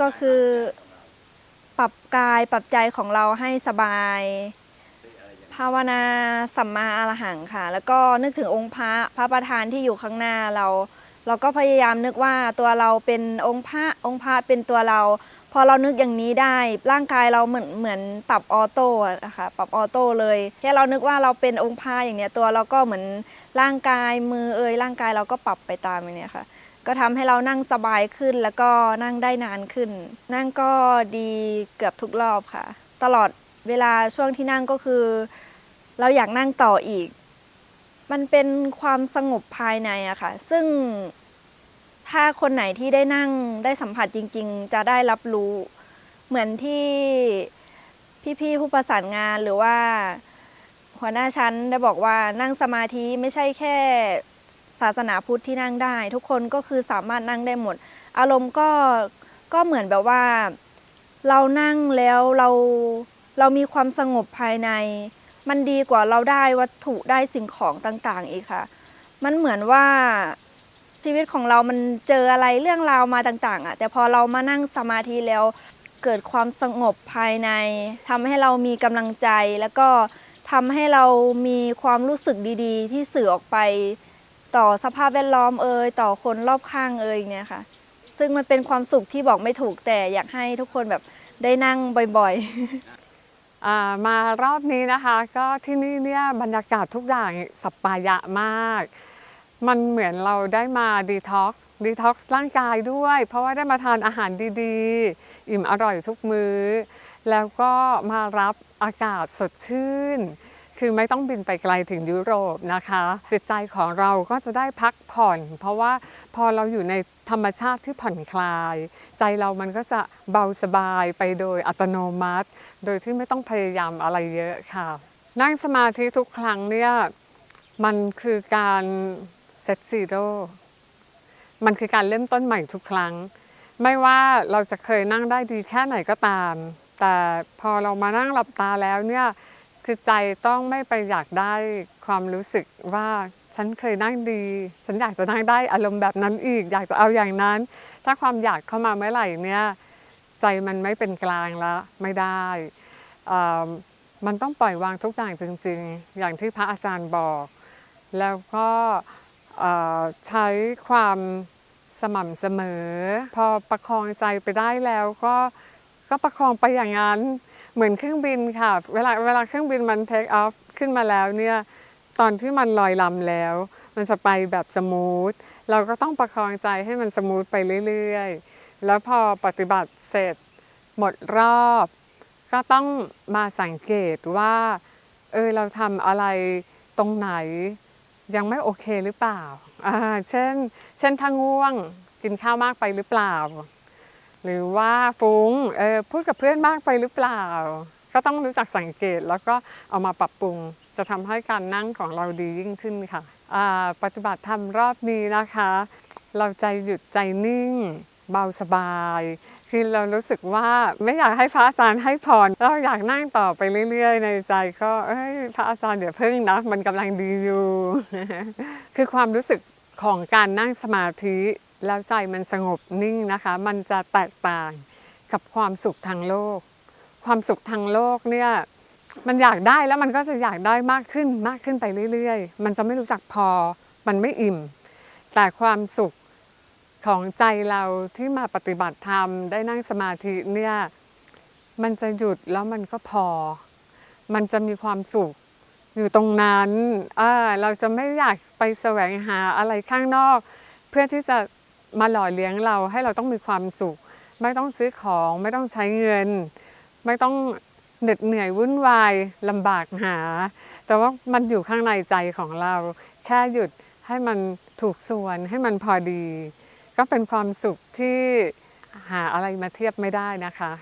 ต้นก็คือปรับกายปรับใจของเราให้สบาย ภาวนาสัมมาอรหังค่ะ แล้วก็นึกถึงองค์พระพระประธานที่อยู่ข้างหน้าเรา เราก็พยายามนึกว่าตัวเราเป็นองค์พระองค์พระเป็นตัวเรา พอเรานึกอย่างนี้ได้ร่างกายเราเหมือนเหมือนปรับออโต้อะนะคะปรับออโต้เลยแค่เรานึกว่าเราเป็นองค์พระอย่างเนี้ยตัวเราก็เหมือนร่างกายมือเอ่ยร่างกายเราก็ปรับไปตามอย่างเนี้ยค่ะ ก็ทำให้เรานั่งสบายขึ้นแล้วก็นั่งได้นานขึ้น นั่งก็ดีเกือบทุกรอบค่ะ ตลอดเวลาช่วงที่นั่งก็คือ เราอยากนั่งต่ออีก มันเป็นความสงบภายในอะค่ะ ซึ่งถ้าคนไหนที่ได้นั่งได้สัมผัสจริง ๆ จะได้รับรู้ เหมือนที่พี่ๆผู้ประสานงานหรือว่าหัวหน้าชั้นได้บอกว่านั่งสมาธิไม่ใช่แค่ ศาสนาพุทธที่นั่งได้ ทุกคนก็คือสามารถนั่งได้หมด อารมณ์ก็ก็เหมือนแบบว่า เรานั่งแล้วเราเรามีความสงบภายใน มันดีกว่าเราได้วัตถุได้สิ่งของต่างๆอีกค่ะ มันเหมือนว่าชีวิตของเรามันเจออะไรเรื่องราวมาต่างๆอะแต่พอเรามานั่งสมาธิแล้วเกิดความสงบภายในทำให้เรามีกำลังใจแล้วก็ทำให้เรามีความรู้สึกดีๆ ที่สื่อออกไป ต่อสภาพแวดล้อมเอ่ยต่อคนรอบข้างเอ่ยเนี่ยค่ะ ซึ่งมันเป็นความสุขที่บอกไม่ถูกแต่อยากให้ทุกคนแบบได้นั่งบ่อยๆมารอบนี้นะคะ ก็ที่นี่เนี่ยบรรยากาศทุกอย่างสัปปายะมาก มันเหมือนเราได้มาดีท็อกดีท็อกร่างกายด้วย เพราะว่าได้มาทานอาหารดีๆ อิ่มอร่อยทุกมื้อ แล้วก็มารับอากาศสดชื่น คือไม่ต้องบินไปไกลถึงยุโรปนะคะ จิตใจของเราก็จะได้พักผ่อน เพราะว่าพอเราอยู่ในธรรมชาติที่ผ่อนคลาย ใจเรามันก็จะเบาสบายไปโดยอัตโนมัติ โดยที่ไม่ต้องพยายามอะไรเยอะค่ะ นั่งสมาธิทุกครั้งเนี่ยมันคือการเซตซีโร่มันคือการเริ่มต้นใหม่ทุกครั้ง ไม่ว่าเราจะเคยนั่งได้ดีแค่ไหนก็ตาม แต่พอเรามานั่งหลับตาแล้วเนี่ย คือใจต้องไม่ไปอยากได้ความรู้สึกว่าฉันเคยนั่งดี ฉันอยากจะนั่งได้อารมณ์แบบนั้นอีก อยากจะเอาอย่างนั้น ถ้าความอยากเข้ามาเมื่อไหร่เนี่ยใจมันไม่เป็นกลางแล้วไม่ได้มันต้องปล่อยวางทุกอย่างจริง ๆ อย่างที่พระอาจารย์บอก แล้วก็ใช้ความสม่ำเสมอ พอประคองใจไปได้แล้วก็ก็ประคองไปอย่างนั้น เหมือนเครื่องบินค่ะ เวลาเวลาเครื่องบินมันเทคออฟขึ้นมาแล้วเนี่ยตอนที่มันลอยลำแล้ว มันจะไปแบบสมูทเราก็ต้องประคองใจให้มันสมูทไปเรื่อยๆ แล้วพอปฏิบัติเสร็จหมดรอบ ก็ต้องมาสังเกตว่าเออเราทำอะไรตรงไหนยังไม่โอเคหรือเปล่า อ่า เช่น เช่นถ้าง่วงกินข้าวมากไปหรือเปล่า หรือว่าฟุ้งเออพูดกับเพื่อนมากไปหรือเปล่า ก็ต้องรู้จักสังเกตแล้วก็เอามาปรับปรุง จะทำให้การนั่งของเราดียิ่งขึ้นค่ะปฏิบัติธรรมรอบนี้นะคะ เราใจหยุดใจนิ่ง เบาสบายคือเรารู้สึกว่าไม่อยากให้พระอาจารย์ให้พรเราอยากนั่งต่อไปเรื่อย ๆ ในใจก็เอ้ยพระอาจารย์เดี๋ยวเพิ่งนะมันกำลังดีอยู่ คือความรู้สึกของการนั่งสมาธิ แล้วใจมันสงบนิ่งนะคะ มันจะแตกต่างกับความสุขทางโลก ความสุขทางโลกเนี่ยมันอยากได้แล้วมันก็จะอยากได้มากขึ้นมากขึ้นไปเรื่อยๆ มันจะไม่รู้จักพอ มันไม่อิ่ม แต่ความสุขของใจเราที่มาปฏิบัติธรรมได้นั่งสมาธิเนี่ยมันจะหยุดแล้วมันก็พอ มันจะมีความสุขอยู่ตรงนั้น เราจะไม่อยากไปแสวงหาอะไรข้างนอก เพื่อที่จะ มาหล่อเลี้ยงเราให้เราต้องมีความสุข ไม่ต้องซื้อของ ไม่ต้องใช้เงิน ไม่ต้องเหน็ดเหนื่อยวุ่นวายลำบากหา แต่ว่ามันอยู่ข้างในใจของเรา แค่หยุดให้มันถูกส่วนให้มันพอดี ก็เป็นความสุขที่หาอะไรมาเทียบไม่ได้นะคะ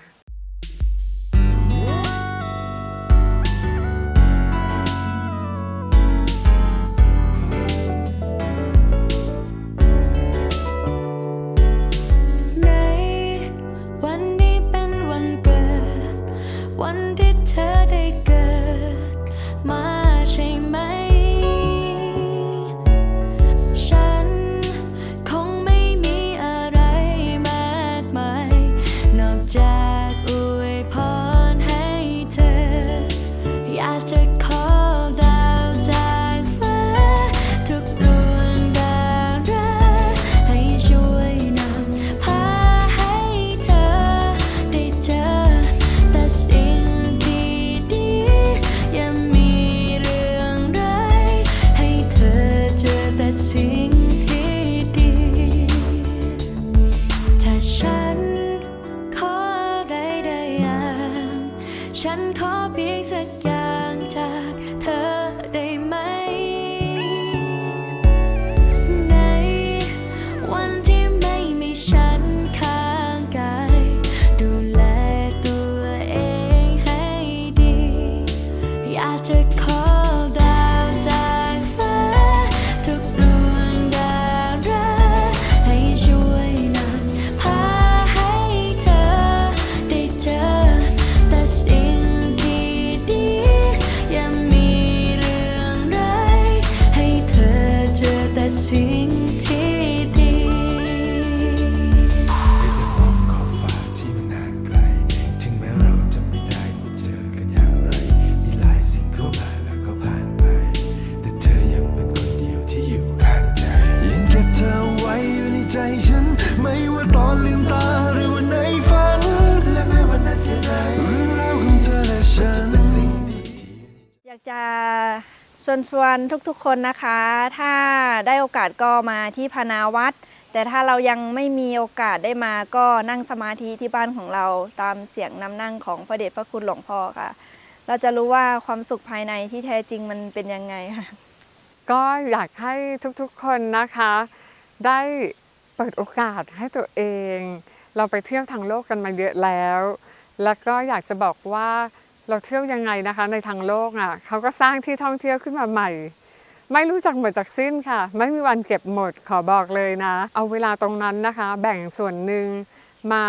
ชวนชวนทุกๆคนนะคะ ถ้าได้โอกาสก็มาที่พนาวัด แต่ถ้าเรายังไม่มีโอกาสได้มาก็นั่งสมาธิที่บ้านของเราตามเสียงนำนั่งของพระเดชพระคุณหลวงพ่อค่ะ เราจะรู้ว่าความสุขภายในที่แท้จริงมันเป็นยังไงค่ะ ก็อยากให้ทุกๆคนนะคะ ได้เปิดโอกาสให้ตัวเอง เราไปเที่ยวทางโลกกันมาเยอะแล้ว แล้วก็อยากจะบอกว่า เราเที่ยวยังไงนะคะ ในทางโลกอะเขาก็สร้างที่ท่องเที่ยวขึ้นมาใหม่ ไม่รู้จักหมดจากสิ้นค่ะ ไม่มีวันเก็บหมดขอบอกเลยนะ เอาเวลาตรงนั้นนะคะ แบ่งส่วนหนึ่งมา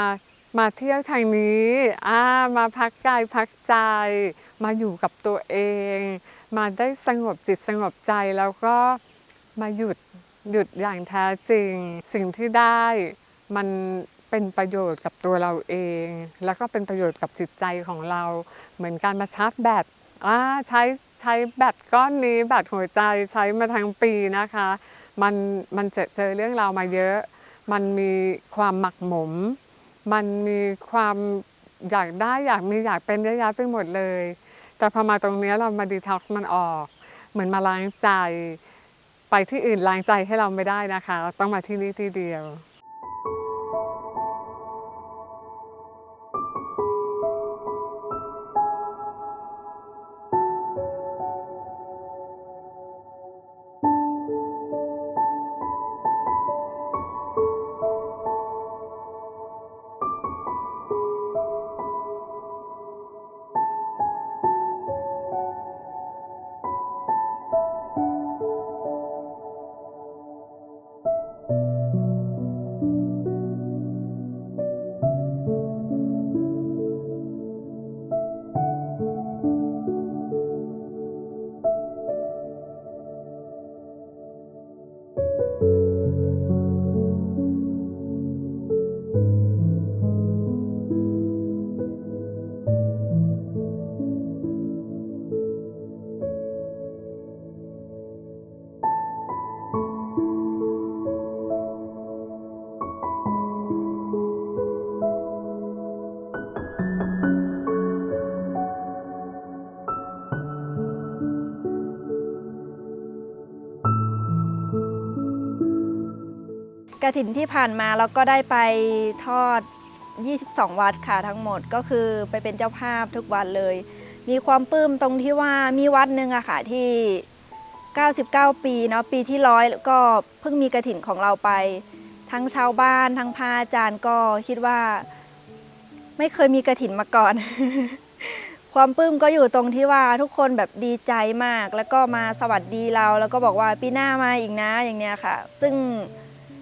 มาเที่ยวทางนี้อ่ามาพักกายพักใจ มาอยู่กับตัวเอง มาได้สงบจิตสงบใจแล้วก็มาหยุดหยุดอย่างแท้จริง สิ่งที่ได้มัน เป็นประโยชน์กับตัวเราเอง แล้วก็เป็นประโยชน์กับจิตใจของเรา เหมือนการมาชาร์จแบตอ่าใช้ใช้แบตก้อนนี้แบตหัวใจใช้มาทั้งปีนะคะ มันมันเจอเจอเรื่องราวมาเยอะ มันมีความหมักหมม มันมีความอยากได้อยากมีอยากเป็นเยอะแยะไปหมดเลย แต่พอมาตรงนี้เรามาดีท็อกซ์มันออก เหมือนมาล้างใจ ไปที่อื่นล้างใจให้เราไม่ได้นะคะ ต้องมาที่นี่ที่เดียว กระถินที่ผ่านมาเราก็ได้ไปทอด 22 วัดค่ะทั้งหมดก็คือไปเป็นเจ้าภาพทุกวันเลย มีความปลื้มตรงที่ว่ามีวัดหนึ่งอะค่ะที่ 99 ปีเนาะปีที่ร้อยก็เพิ่งมีกระถินของเราไป ทั้งชาวบ้านทั้งพระอาจารย์ก็คิดว่า ไม่เคยมีกระถินมาก่อน ความปลื้มก็อยู่ตรงที่ว่าทุกคนแบบดีใจมาก แล้วก็มาสวัสดีเรา แล้วก็บอกว่าปีหน้ามาอีกนะอย่างเนี้ยค่ะ ซึ่ง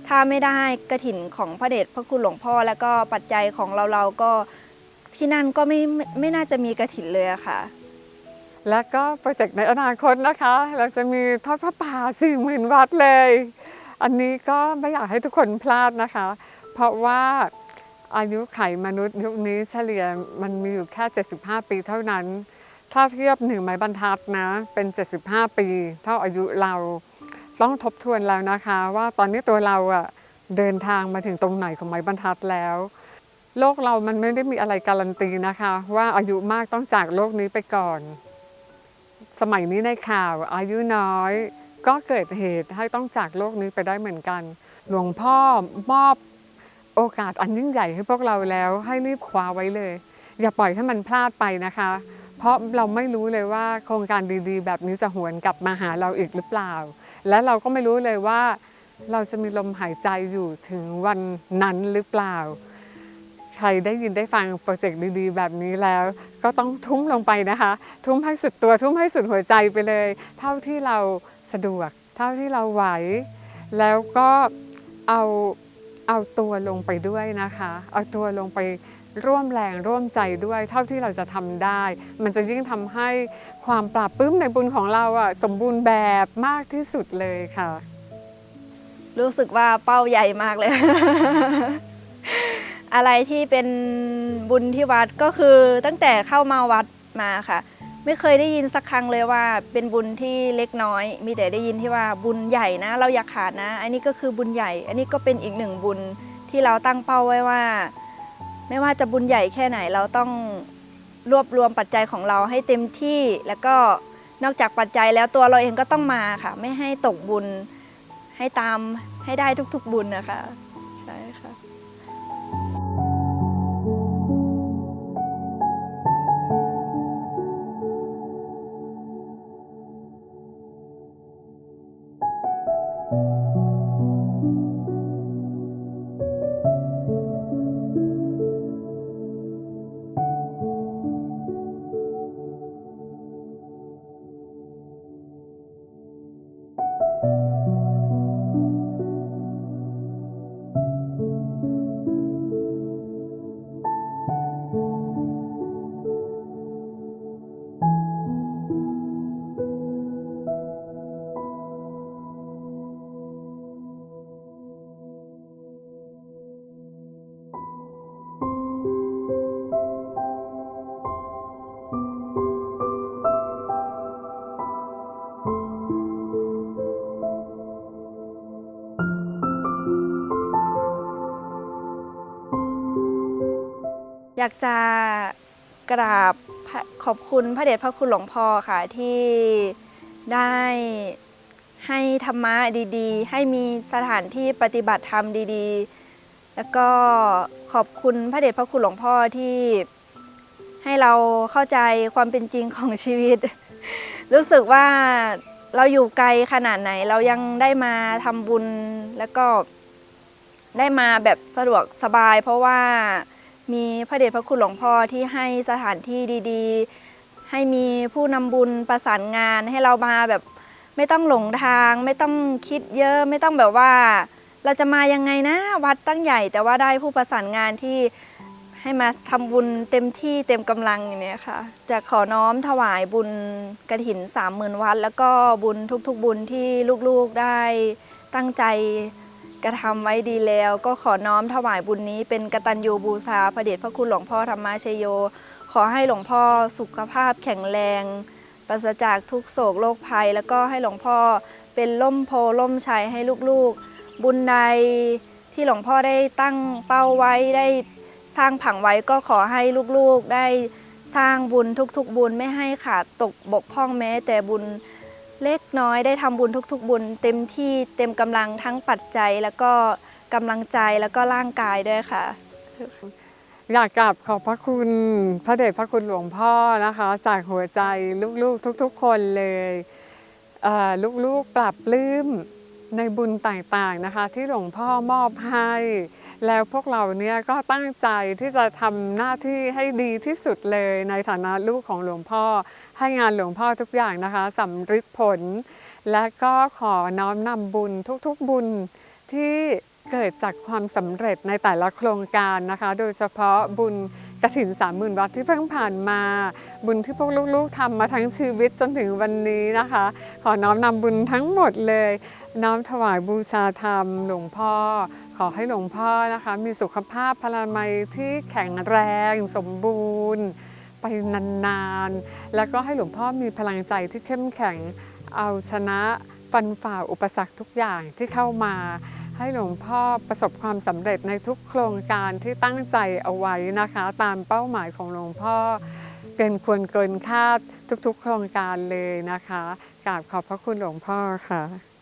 ถ้าไม่ได้กระถินของพระเดชพระคุณหลวงพ่อ แล้วก็ปัจจัยของเราเราก็ที่นั่นก็ไม่ไม่ไม่น่าจะมีกระถินเลยค่ะ แล้วก็โปรเจกต์ในอนาคตนะคะ เราจะมีทอดพระป่าสี่หมื่นวัดเลย อันนี้ก็ไม่อยากให้ทุกคนพลาดนะคะ เพราะว่าอายุไขมนุษย์ยุคนี้เฉลี่ยมันมีอยู่แค่ 75 ปีเท่านั้น ถ้าเทียบหนึ่งไม้บรรทัดนะ เป็น 75 ปี เท่าอายุเรา ต้องทบทวนแล้วนะคะ ว่าตอนนี้ตัวเราอะเดินทางมาถึงตรงไหนของไม้บรรทัดแล้ว โลกเรามันไม่ได้มีอะไรการันตีนะคะ ว่าอายุมากต้องจากโลกนี้ไปก่อน สมัยนี้ในข่าวอายุน้อย ก็เกิดเหตุให้ต้องจากโลกนี้ไปได้เหมือนกัน หลวงพ่อมอบโอกาสอันยิ่งใหญ่ให้พวกเราแล้วให้รีบคว้าไว้เลย อย่าปล่อยให้มันพลาดไปนะคะ เพราะเราไม่รู้เลยว่าโครงการดีๆ แบบนี้จะหวนกลับมาหาเราอีกหรือเปล่า และเราก็ไม่รู้เลยว่า เราจะมีลมหายใจอยู่ถึงวันนั้นหรือเปล่า ใครได้ยินได้ฟังโปรเจกต์ดีๆ แบบนี้แล้ว ก็ต้องทุ่มลงไปนะคะ ทุ่มให้สุดตัวทุ่มให้สุดหัวใจไปเลย เท่าที่เราสะดวก เท่าที่เราไหว แล้วก็เอาเอาตัวลงไปด้วยนะคะ เอาตัวลงไป ร่วมแรงร่วมใจด้วย เท่าที่เราจะทำได้ มันจะยิ่งทำให้ความปราบปื้มในบุญของเราอะสมบูรณ์แบบมากที่สุดเลยค่ะ รู้สึกว่าเป้าใหญ่มากเลย อะไรที่เป็นบุญที่วัดก็คือตั้งแต่เข้ามาวัดมาค่ะ ไม่เคยได้ยินสักครั้งเลยว่า เป็นบุญที่เล็กน้อย มีแต่ได้ยินที่ว่าบุญใหญ่นะ เราอยากขาดนะ อันนี้ก็คือบุญใหญ่ อันนี้ก็เป็นอีกหนึ่งบุญที่เราตั้งเป้าไว้ว่า ไม่ว่าจะบุญใหญ่แค่ไหนเราต้องรวบรวมปัจจัยของเราให้เต็มที่ แล้วก็นอกจากปัจจัยแล้วตัวเราเองก็ต้องมาค่ะ ไม่ให้ตกบุญให้ตามให้ได้ทุกๆบุญนะคะใช่ค่ะ อยากจะกราบขอบคุณพระเดชพระคุณหลวงพ่อค่ะที่ได้ให้ธรรมะดีๆ ให้มีสถานที่ปฏิบัติธรรมดีๆ แล้วก็ขอบคุณพระเดชพระคุณหลวงพ่อที่ให้เราเข้าใจความเป็นจริงของชีวิต รู้สึกว่าเราอยู่ไกลขนาดไหนเรายังได้มาทำบุญแล้วก็ได้มาแบบสะดวกสบายเพราะว่า มีพระเดชพระคุณหลวงพ่อที่ให้สถานที่ดีๆ ให้มีผู้นำบุญประสานงานให้เรามาแบบไม่ต้องหลงทาง ไม่ต้องคิดเยอะไม่ต้องแบบว่า เราจะมายังไงนะวัดตั้งใหญ่ แต่ว่าได้ผู้ประสานงานที่ให้มาทำบุญเต็มที่เต็มกำลังอย่างนี้ค่ะ จะขอน้อมถวายบุญกระถินสามหมื่นวัด แล้วก็บุญทุกๆบุญที่ลูกๆได้ตั้งใจ กระทำไว้ดีแล้ว ก็ขอน้อมถวายบุญนี้ เป็นกตัญญูบูชาพระเดชพระคุณหลวงพ่อธรรมชโย ขอให้หลวงพ่อสุขภาพแข็งแรงปราศจากทุกโศกโรคภัย แล้วก็ให้หลวงพ่อเป็นล่มโพล่มชัยให้ลูกๆ บุญใดที่หลวงพ่อได้ตั้งเป้าไว้ได้สร้างผังไว้ก็ขอให้ลูกๆได้สร้างบุญทุกๆบุญไม่ให้ขาดตกบกพร่องแม้แต่บุญ เล็กน้อยได้ทำบุญทุกๆ บุญ เต็มที่เต็มกำลังทั้งปัจจัยแล้วก็กำลังใจแล้วก็ร่างกายด้วยค่ะ อยากกราบขอบพระคุณพระเดชพระคุณหลวงพ่อนะคะ จากหัวใจลูกๆทุกๆ คนเลยลูกๆปรับลื้มในบุญต่างๆนะคะ ที่หลวงพ่อมอบให้ แล้วพวกเราเนี่ยก็ตั้งใจที่จะทำหน้าที่ให้ดีที่สุดเลยในฐานะลูกของหลวงพ่อ ให้งานหลวงพ่อทุกอย่างนะคะสำฤทธิ์ผล และก็ขอน้อมนำบุญทุกๆบุญที่เกิดจากความสำเร็จในแต่ละโครงการนะคะ โดยเฉพาะบุญกระถินสามหมื่นวัดที่เพิ่งผ่านมา บุญที่พวกลูกๆทำมาทั้งชีวิตจนถึงวันนี้นะคะ ขอน้อมนำบุญทั้งหมดเลย น้อมถวายบูชาธรรมหลวงพ่อ ขอให้หลวงพ่อนะคะ มีสุขภาพพลามัยที่แข็งแรงสมบูรณ์ ไปนานๆ แล้วก็ให้หลวงพ่อมีพลังใจที่เข้มแข็งเอาชนะฟันฝ่าอุปสรรคทุกอย่างที่เข้ามา ให้หลวงพ่อประสบความสำเร็จในทุกโครงการที่ตั้งใจเอาไว้นะคะ ตามเป้าหมายของหลวงพ่อเกินควรเกินคาดทุกๆ โครงการเลยนะคะกราบขอบพระคุณหลวงพ่อค่ะ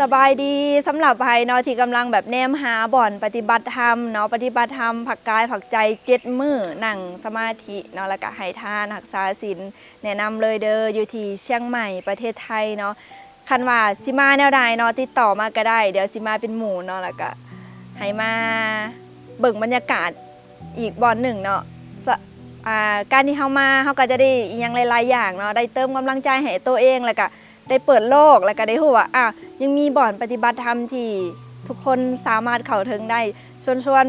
สบายดีสำหรับภัยเนาะที่กำลังแบบแนมหาบ่อนปฏิบัติธรรมเนาะปฏิบัติธรรมผักกายผักใจเจ็ดมือนั่งสมาธิเนาะแล้วก็ให้ทานหักษาศีลแนะนำเลยเด้ออยู่ที่เชียงใหม่ประเทศไทยเนาะคันว่าสิมาแนวใดเนาะติดต่อมาก็ได้ เดี๋ยวสิมาเป็นหมู่เนาะแล้วก็ให้มาเบิ่งบรรยากาศอีกบ่อนหนึ่งเนาะการที่เฮามาเฮาก็จะได้อียังหลายๆอย่างเนาะได้เติมกำลังใจให้ตัวเองแล้วก็ ได้เปิดโลกแล้วก็ได้รู้ว่าอะยังมีบ่อนปฏิบัติธรรมที่ทุกคนสามารถเข้าถึงได้ชวนชวน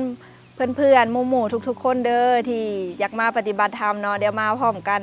เพื่อนๆหมู่ๆทุก ๆ คนเด้อที่อยากมาปฏิบัติธรรมเนาะเดี๋ยวมาพร้อมกัน